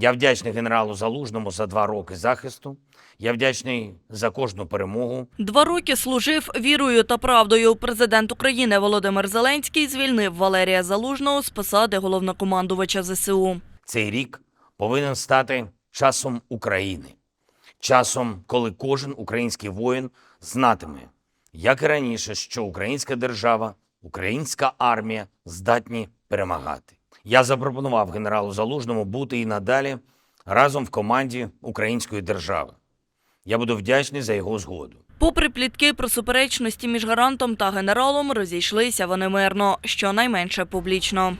Я вдячний генералу Залужному за два роки захисту. Я вдячний за кожну перемогу. Два роки служив вірою та правдою. Президент України Володимир Зеленський звільнив Валерія Залужного з посади головнокомандувача ЗСУ. Цей рік повинен стати часом України, часом, коли кожен український воїн знатиме, як і раніше, що українська держава, українська армія здатні перемагати. Я запропонував генералу Залужному бути і надалі разом в команді української держави. Я буду вдячний за його згоду. Попри плітки про суперечності між гарантом та генералом, розійшлися вони мирно, щонайменше публічно.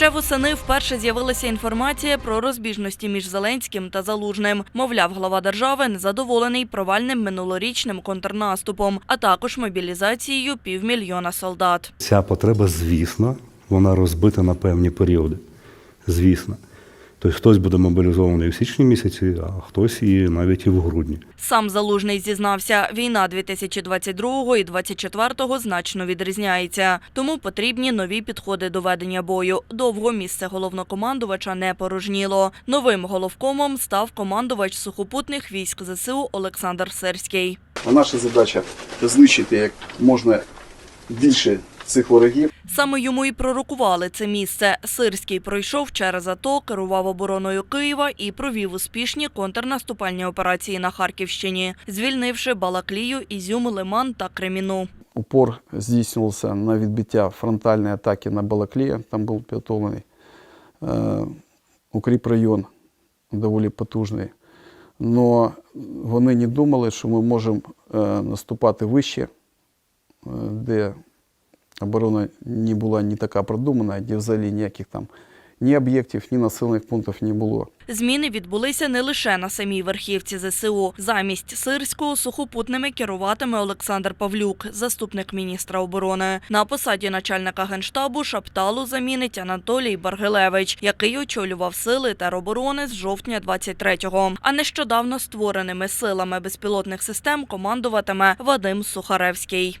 Ще восени вперше з'явилася інформація про розбіжності між Зеленським та Залужним. Мовляв, глава держави незадоволений провальним минулорічним контрнаступом, а також мобілізацією півмільйона солдат. Ця потреба, звісно, вона розбита на певні періоди. Звісно. Тобто хтось буде мобілізований в січні місяці, а хтось і навіть і в грудні. Сам Залужний зізнався, війна 2022 і 2024 значно відрізняється, тому потрібні нові підходи до ведення бою. Довго місце головнокомандувача не порожніло. Новим головкомом став командувач сухопутних військ ЗСУ Олександр Серський. Наша задача знищити як можна більше цих ворогів. Саме йому і пророкували це місце. Сирський пройшов через АТО, керував обороною Києва і провів успішні контрнаступальні операції на Харківщині, звільнивши Балаклію, Ізюм, Лиман та Креміну. Упор здійснювався на відбиття фронтальної атаки на Балаклія, там був підготовлений е, укріпрайон доволі потужний. Но вони не думали, що ми можемо е, наступати вище, е, де оборона не була не така продумана, де взагалі ніяких там ні об'єктів, ні населених пунктів не було. Зміни відбулися не лише на самій верхівці ЗСУ. Замість Сирського сухопутними керуватиме Олександр Павлюк, заступник міністра оборони. На посаді начальника генштабу Шапталу замінить Анатолій Баргилевич, який очолював сили тероборони з жовтня 23-го. А нещодавно створеними силами безпілотних систем командуватиме Вадим Сухаревський.